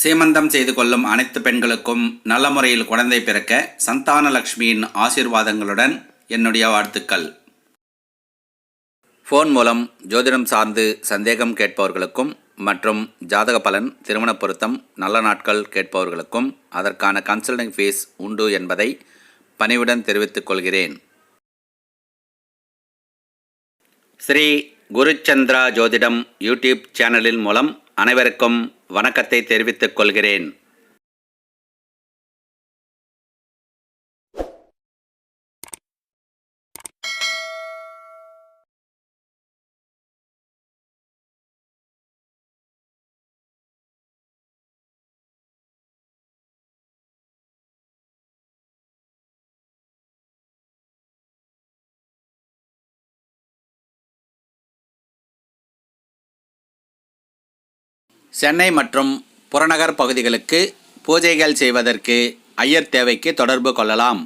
சீமந்தம் செய்து கொள்ளும் அனைத்து பெண்களுக்கும் நல்ல முறையில் குழந்தை பிறக்க சந்தான லக்ஷ்மியின் ஆசீர்வாதங்களுடன் என்னுடைய வாழ்த்துக்கள். ஃபோன் மூலம் ஜோதிடம் சார்ந்து சந்தேகம் கேட்பவர்களுக்கும் மற்றும் ஜாதக பலன் திருமண பொருத்தம் நல்ல நாட்கள் கேட்பவர்களுக்கும் அதற்கான கன்சல்டிங் ஃபீஸ் உண்டு என்பதை பணிவுடன் தெரிவித்துக் கொள்கிறேன். ஸ்ரீ குருச்சந்திரா ஜோதிடம் யூடியூப் சேனலின் மூலம் அனைவருக்கும் வணக்கத்தை தெரிவித்துக் கொள்கிறேன். சென்னை மற்றும் புறநகர் பகுதிகளுக்கு பூஜைகள் செய்வதற்கு ஐயர் தேவைக்கு தொடர்பு கொள்ளலாம்.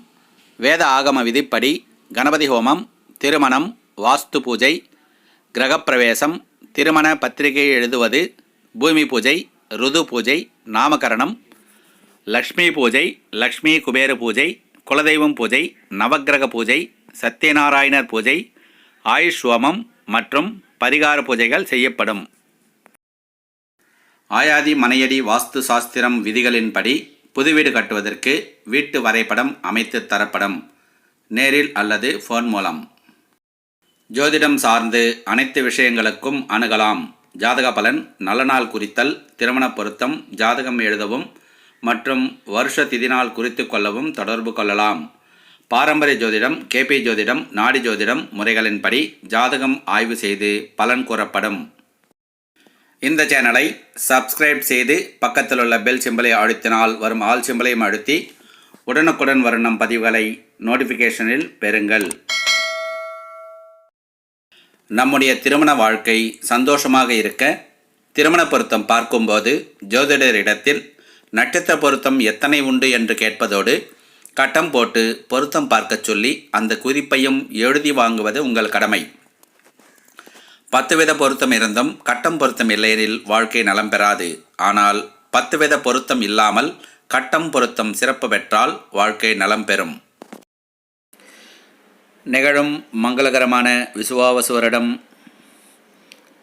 வேத ஆகம விதிப்படி கணபதி ஹோமம் திருமணம் வாஸ்து பூஜை கிரகப்பிரவேசம் திருமண பத்திரிகை எழுதுவது பூமி பூஜை ருது பூஜை நாமகரணம் லக்ஷ்மி பூஜை லக்ஷ்மி குபேர பூஜை குலதெய்வம் பூஜை நவக்கிரக பூஜை சத்யநாராயணர் பூஜை ஆயுஷ் ஹோமம் மற்றும் பரிகார பூஜைகள் செய்யப்படும். ஆயாதி மனையடி வாஸ்து சாஸ்திரம் விதிகளின்படி புது வீடு கட்டுவதற்கு வீட்டு வரைபடம் அமைத்து தரப்படும். நேரில் அல்லது ஃபோன் மூலம். ஜோதிடம் சார்ந்து அனைத்து விஷயங்களுக்கும் அணுகலாம். ஜாதக பலன் நல்ல நாள் குறித்தல் திருமண பொருத்தம் ஜாதகம் எழுதவும் மற்றும் வருஷ திதி நாள் குறித்து கொள்ளவும் தொடர்பு கொள்ளலாம். பாரம்பரிய ஜோதிடம் கேபி ஜோதிடம் நாடி ஜோதிடம் முறைகளின்படி ஜாதகம் ஆய்வு செய்து பலன் கூறப்படும். இந்த சேனலை சப்ஸ்கிரைப் செய்து பக்கத்தில் உள்ள பெல் சிம்பலை அழுத்தினால் வரும் ஆல் சிம்பலையும் அழுத்தி உடனுக்குடன் வரும் நம் பதிவுகளை நோட்டிஃபிகேஷனில் பெறுங்கள். நம்முடைய திருமண வாழ்க்கை சந்தோஷமாக இருக்க திருமண பொருத்தம் பார்க்கும்போது ஜோதிடரிடத்தில் நட்சத்திர பொருத்தம் எத்தனை உண்டு என்று கேட்பதோடு கட்டம் போட்டு பொருத்தம் பார்க்கச் சொல்லி அந்த குறிப்பையும் எழுதி வாங்குவது உங்கள் கடமை. பத்து வித பொருத்தம் இருந்தும் கட்டம் பொருத்தம் இல்லையெனில் வாழ்க்கை நலம் பெறாது. ஆனால் பத்து வித பொருத்தம் இல்லாமல் கட்டம் பொருத்தம் சிறப்பு பெற்றால் வாழ்க்கை நலம் பெறும். நிகழும் மங்களகரமான விசுவாவசு வருடம்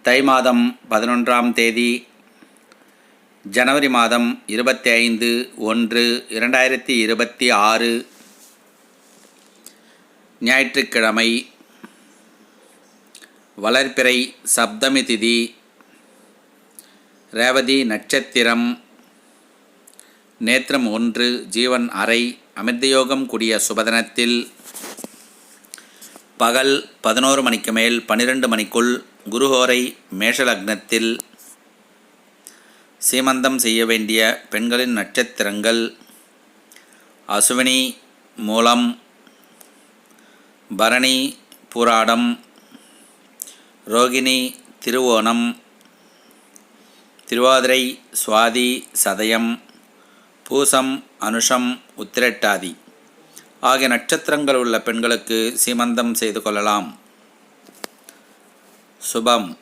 தை மாதம் பதினொன்றாம் தேதி ஜனவரி மாதம் இருபத்தி ஐந்து ஒன்று இரண்டாயிரத்தி இருபத்தி ஆறு ஞாயிற்றுக்கிழமை வளர்பிறை சப்தமி திதி ரேவதி நட்சத்திரம். நேத்திரம் ஒன்று ஜீவன் அறை அமிர்தயோகம் கூடிய சுபதனத்தில் பகல் பதினோரு மணிக்கு மேல் பன்னிரெண்டு மணிக்குள் குருஹோரை மேஷலக்னத்தில் சீமந்தம் செய்ய வேண்டிய பெண்களின் நட்சத்திரங்கள் அசுவினி மூலம் பரணி பூராடம் ரோகிணி திருவோணம் திருவாதிரை சுவாதி சதயம் பூசம் அனுஷம் உத்திரட்டாதி ஆகிய நட்சத்திரங்கள் உள்ள பெண்களுக்கு சீமந்தம் செய்து கொள்ளலாம். சுபம்.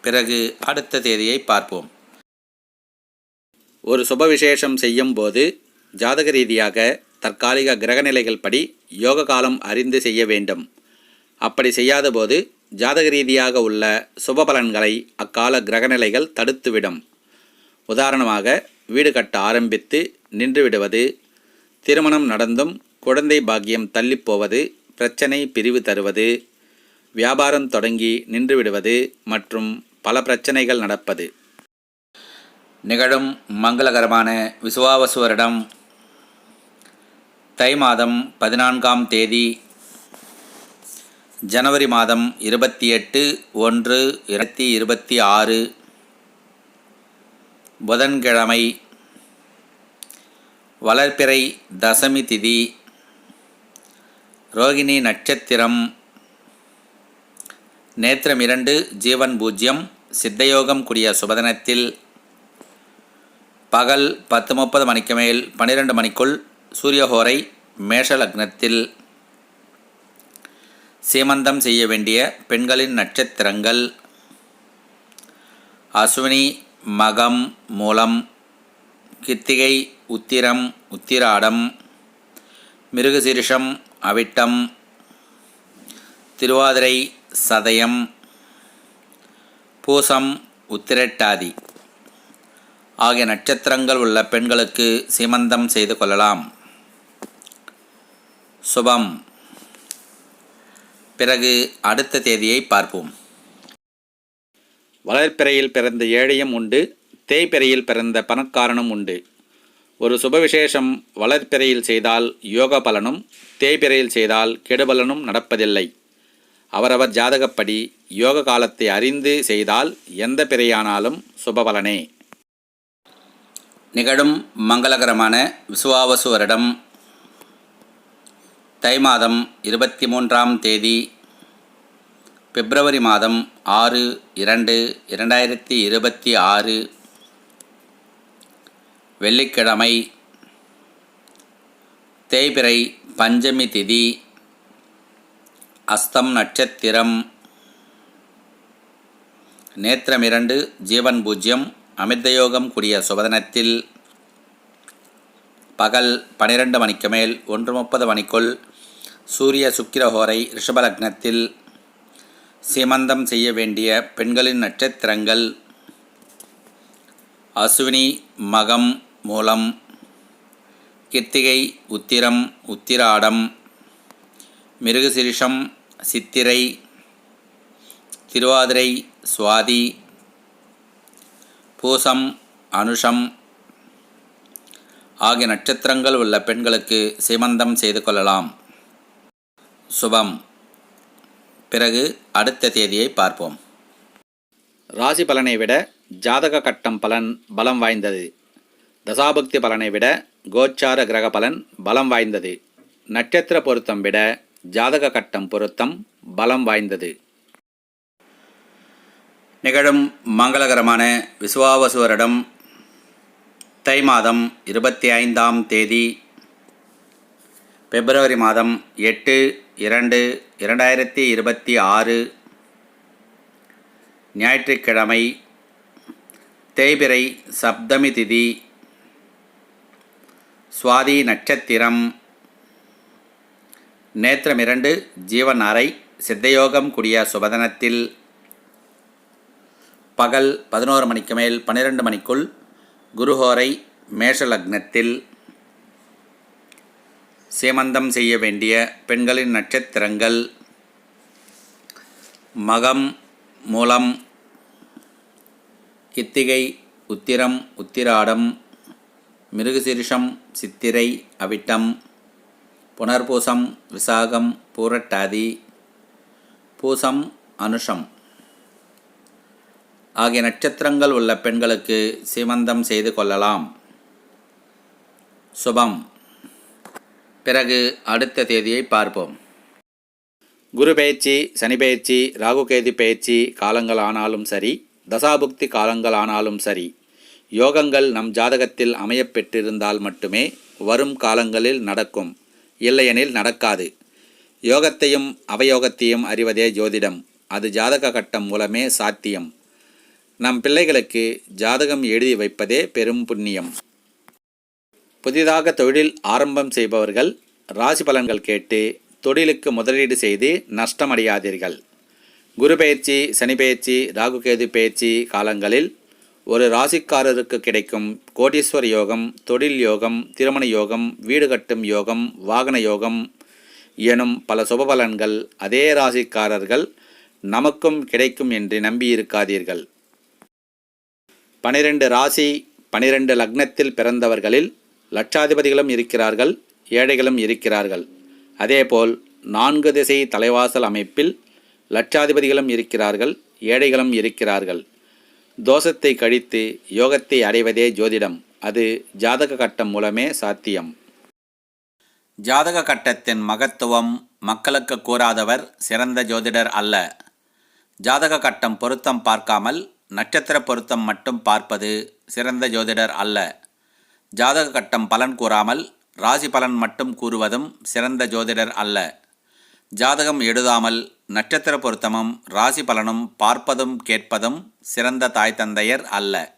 பிறகு அடுத்த தேதியை பார்ப்போம். ஒரு சுப விசேஷம் செய்யும் போது ஜாதக ரீதியாக தற்காலிக கிரகநிலைகள் படி யோக காலம் அறிந்து செய்ய வேண்டும். அப்படி செய்யாத போது ஜாதக ரீதியாக உள்ள சுப பலன்களை அக்கால கிரகநிலைகள் தடுத்துவிடும். உதாரணமாக வீடு கட்ட ஆரம்பித்து நின்றுவிடுவது திருமணம் நடந்தும் குழந்தை பாக்கியம் தள்ளிப்போவது பிரச்சனை பிரிவு தருவது வியாபாரம் தொடங்கி நின்றுவிடுவது மற்றும் பல பிரச்சனைகள் நடப்பது. நிகழும் மங்களகரமான விசுவாவசுவரிடம் தை மாதம் பதினான்காம் தேதி ஜனவரி மாதம் இருபத்தி எட்டு ஒன்று இரத்தி இருபத்தி ஆறு புதன்கிழமை வளர்ப்பிறை தசமி திதி ரோகிணி நட்சத்திரம் நேத்திரம் இரண்டு ஜீவன் பூஜ்யம் சித்தயோகம் கூடிய சுபதனத்தில் பகல் பத்து முப்பது மணிக்கு மேல் பன்னிரெண்டு மணிக்குள் சூரியஹோரை மேஷ லக்னத்தில் சீமந்தம் செய்ய வேண்டிய பெண்களின் நட்சத்திரங்கள். அஸ்வினி மகம் மூலம் கித்திகை உத்திரம் உத்திராடம் மிருகசீரிஷம் அவிட்டம் திருவாதிரை சதயம் பூசம் உத்திரட்டாதி ஆகிய நட்சத்திரங்கள் உள்ள பெண்களுக்கு சீமந்தம் செய்து கொள்ளலாம். சுபம். பிறகு அடுத்த தேதியை பார்ப்போம். வளர்ப்பிறையில் பிறந்த ஏழையும் உண்டு தேய்பிறையில் பிறந்த பணக்காரனும் உண்டு. ஒரு சுபவிசேஷம் வளர்ப்பிறையில் செய்தால் யோக பலனும் தேய்பிறையில் செய்தால் கெடுபலனும் நடப்பதில்லை. அவரவர் ஜாதகப்படி யோக காலத்தை அறிந்து செய்தால் எந்த பிறையானாலும் சுபபலனே நிகழும் மங்களகரமான விசுவாவசு வருடம் தை மாதம் இருபத்தி மூன்றாம் தேதி பிப்ரவரி மாதம் ஆறு இரண்டு இரண்டாயிரத்தி இருபத்தி ஆறு வெள்ளிக்கிழமை தேய்பிறை பஞ்சமி திதி அஸ்தம் நட்சத்திரம் நேத்திரம் இரண்டு ஜீவன் பூஜ்யம் அமிர்தயோகம் கூடிய சுபதனத்தில் பகல் பனிரெண்டு மணிக்கு மேல் ஒன்று முப்பது மணிக்குள் சூரிய சுக்கிரஹோரை ரிஷபலக்னத்தில் சீமந்தம் செய்ய வேண்டிய பெண்களின் நட்சத்திரங்கள் அஸ்வினி மகம் மூலம் கிருத்திகை உத்திரம் உத்திராடம் மிருகசிரிஷம் சித்திரை திருவாதிரை சுவாதி பூசம் அனுஷம் ஆகிய நட்சத்திரங்கள் உள்ள பெண்களுக்கு சீமந்தம் செய்து கொள்ளலாம். சுபம். பிறகு அடுத்த தேதியை பார்ப்போம். ராசி பலனை விட ஜாதக கட்டம் பலன் பலம் வாய்ந்தது. தசாபக்தி பலனை விட கோச்சார கிரக பலன் பலம் வாய்ந்தது. நட்சத்திர பொருத்தம் விட ஜாதக கட்டம் பொருத்தம் பலம் வாய்ந்தது. நிகழும் மங்களகரமான விசுவாவசுவரிடம் தை மாதம் இருபத்தி ஐந்தாம் தேதி பிப்ரவரி மாதம் எட்டு இரண்டு இரண்டாயிரத்தி இருபத்தி ஆறு ஞாயிற்றுக்கிழமை தேய்பிறை சப்தமி திதி சுவாதி நட்சத்திரம் நேத்திரம் இரண்டு ஜீவன் அறை சித்தயோகம் கூடிய சுபதனத்தில் பகல் பதினோரு மணிக்கு மேல் பன்னிரெண்டு மணிக்குள் குருஹோரை மேஷலக்னத்தில் சேமந்தம் சீமந்தம் செய்ய வேண்டிய பெண்களின் நட்சத்திரங்கள் மகம் மூலம் கித்திகை உத்திரம் உத்திராடம் மிருகசிரிஷம் சித்திரை அவிட்டம் புனர்பூசம் விசாகம் பூரட்டாதி பூசம் அனுஷம். ஆகிய நட்சத்திரங்கள் உள்ள பெண்களுக்கு சீமந்தம் செய்து கொள்ளலாம். சுபம். பிறகு அடுத்த தேதியை பார்ப்போம். குரு பயிற்சி சனி பயிற்சி ராகுகேது பயிற்சி காலங்கள் ஆனாலும் சரி தசாபுக்தி காலங்கள் ஆனாலும் சரி யோகங்கள் நம் ஜாதகத்தில் அமையப்பெற்றிருந்தால் மட்டுமே வரும் காலங்களில் நடக்கும். இல்லையெனில் நடக்காது. யோகத்தையும் அவயோகத்தையும் அறிவதே ஜோதிடம். அது ஜாதக கட்டம் மூலமே சாத்தியம். நம் பிள்ளைகளுக்கு ஜாதகம் எழுதி வைப்பதே பெரும் புண்ணியம். புதிதாக தொழில் ஆரம்பம் செய்பவர்கள் ராசி பலன்கள் கேட்டு தொழிலுக்கு முதலீடு செய்து நஷ்டமடையாதீர்கள். குரு பயிற்சி சனி பயிற்சி ராகுகேது பயிற்சி காலங்களில் ஒரு ராசிக்காரருக்கு கிடைக்கும் கோடீஸ்வர யோகம் தொழில் யோகம் திருமண யோகம் வீடு கட்டும் யோகம் வாகன யோகம் எனும் பல சுபபலன்கள் அதே ராசிக்காரர்கள் நமக்கும் கிடைக்கும் என்று நம்பியிருக்காதீர்கள் பனிரெண்டு ராசி பனிரெண்டு லக்னத்தில் பிறந்தவர்களில் லட்சாதிபதிகளும் இருக்கிறார்கள் ஏழைகளும் இருக்கிறார்கள். அதேபோல் நான்கு திசை தலைவாசல் அமைப்பில் லட்சாதிபதிகளும் இருக்கிறார்கள் ஏழைகளும் இருக்கிறார்கள். தோஷத்தை கழித்து யோகத்தை அடைவதே ஜோதிடம். அது ஜாதக கட்டம் மூலமே சாத்தியம். ஜாதக கட்டத்தின் மகத்துவம் மக்களுக்கு கூறாதவர் சிறந்த ஜோதிடர் அல்ல. ஜாதக கட்டம் பொருத்தம் பார்க்காமல் நட்சத்திர பொருத்தம் மட்டும் பார்ப்பது சிறந்த ஜோதிடர் அல்ல. ஜாதக கட்டம் பலன் கூறாமல் ராசி பலன் மட்டும் கூறுவதும் சிறந்த ஜோதிடர் அல்ல. ஜாதகம் எழுதாமல் நட்சத்திர பொருத்தமும் ராசி பலனும் பார்ப்பதும் கேட்பதும் சிறந்த தாய் தந்தையர் அல்ல.